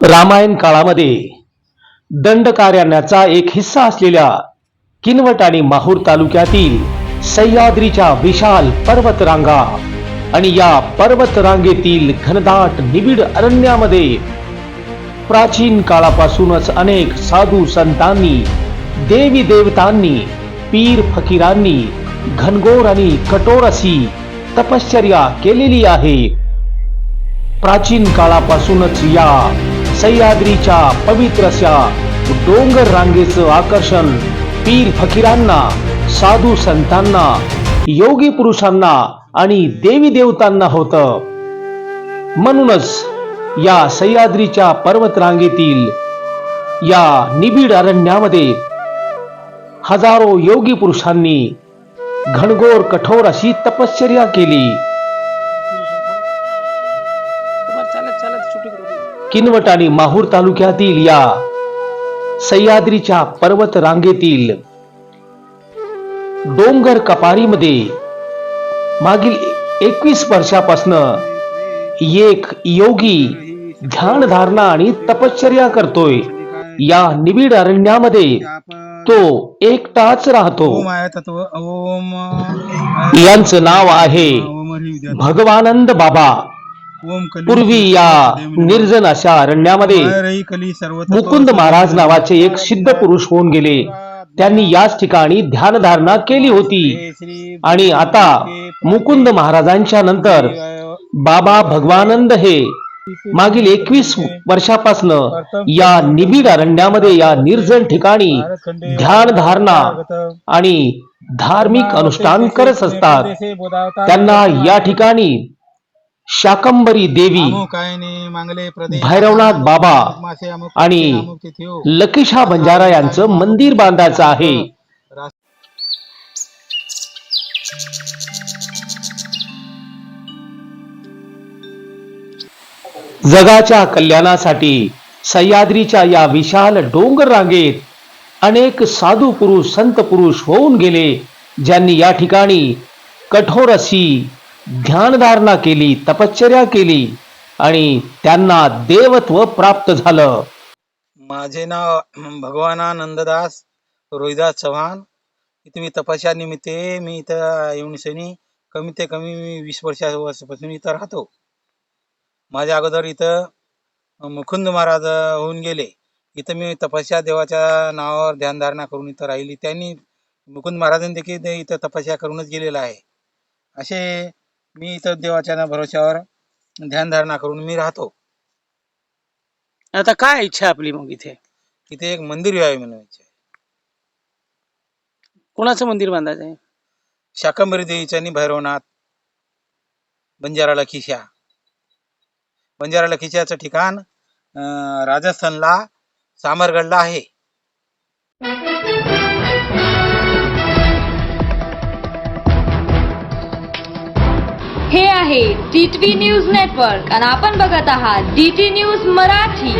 रामायण काळामध्ये दंडकारण्याचा एक हिस्सा असलेल्या किनवट आणि माहूर तालुक्यातील सह्याद्रीच्या विशाल पर्वतरांगा आणि या पर्वतरांगेतील घनदाट निबिड अरण्यामध्ये प्राचीन काळापासूनच अनेक साधू संतांनी देवी देवतांनी पीर फकीरांनी घनघोर आणि कठोर अशी तपश्चर्या केलेली आहे. प्राचीन काळापासूनच या सह्याद्रीच्या पवित्र अशा डोंगर रांगेचं आकर्षण पीर फकीरांना साधू संतांना योगी पुरुषांना आणि देवी देवतांना होतं. म्हणूनच या सह्याद्रीच्या पर्वतरांगेतील या निबिड अरण्यामध्ये हजारो योगी पुरुषांनी घनघोर कठोर अशी तपश्चर्या केली. किनवट आणि माहूर तालुक्यातील या सह्याद्रीच्या पर्वत रांगेतील डोंगर कपारीमध्ये मागील एकवीस वर्षापासून एक योगी ध्यान धारणा आणि तपश्चर्या करतोय. या निबिड अरण्यामध्ये तो एकटाच राहतो. ओम आहे तत्व ओम यांचं नाव आहे ओम हरी विद्या. भगवानंद बाबा. ओम कली पूर्वी या निर्जन अशा अरण्यामध्ये रही कली सर्व मुकुंद महाराज नावाचे एक सिद्ध पुरुष होऊन गेले. त्यांनी याच ठिकाणी ध्यानधारणा केली होती. आणि आता मुकुंद महाराजांच्या नंतर बाबा भगवानंद हे मागील एकवीस वर्षापासून या निबिड अरण्यामध्ये या निर्जन ठिकाणी ध्यान धारणा आणि धार्मिक अनुष्ठान करत असतात. त्यांना या ठिकाणी शाकंबरी देवी भैरवनाथ बाबा आणि लकिशा लकीशा बंजारा यांचं मंदिर बांधायचं आहे. जगाच्या कल्याणासाठी सह्याद्रीच्या या विशाल डोंगर रांगेत अनेक साधू पुरुष संत पुरुष होऊन गेले ज्यांनी या ठिकाणी कठोर अशी ध्यानधारणा केली तपश्चर्या केली आणि त्यांना देवत्व प्राप्त झालं. माझे नाव भगवानानंददास रोहिदास चव्हाण. इथे मी तपस्या निमित्ते मी इथं येऊन सनी कमीत कमी मी वीस वर्षा वर्षापासून इथं राहतो. माझ्या अगोदर इथं मुकुंद महाराज होऊन गेले. इथं मी तपस्या देवाच्या नावावर ध्यानधारणा करून इथं राहिली. त्यांनी मुकुंद महाराजांनी देखील ते इथं तपस्या करूनच गेलेला आहे. असे मी इथं देवाच्या ना भरोश्यावर ध्यानधारणा करून मी राहतो. आता काय इच्छा आपली मग इथे? इथे एक मंदिर व्हावे म्हणून इच्छा आहे. कोणाचं मंदिर बांधायचं आहे? शाकंभरी देवीचं आणि भैरवनाथ बंजाराला खिशा. बंजारा लखीच्याचं ठिकाण राजस्थानला सामरगडला आहे. हे आहे टी न्यूज नेटवर्क आणि आपण बघत आहात डी टी न्यूज मराठी.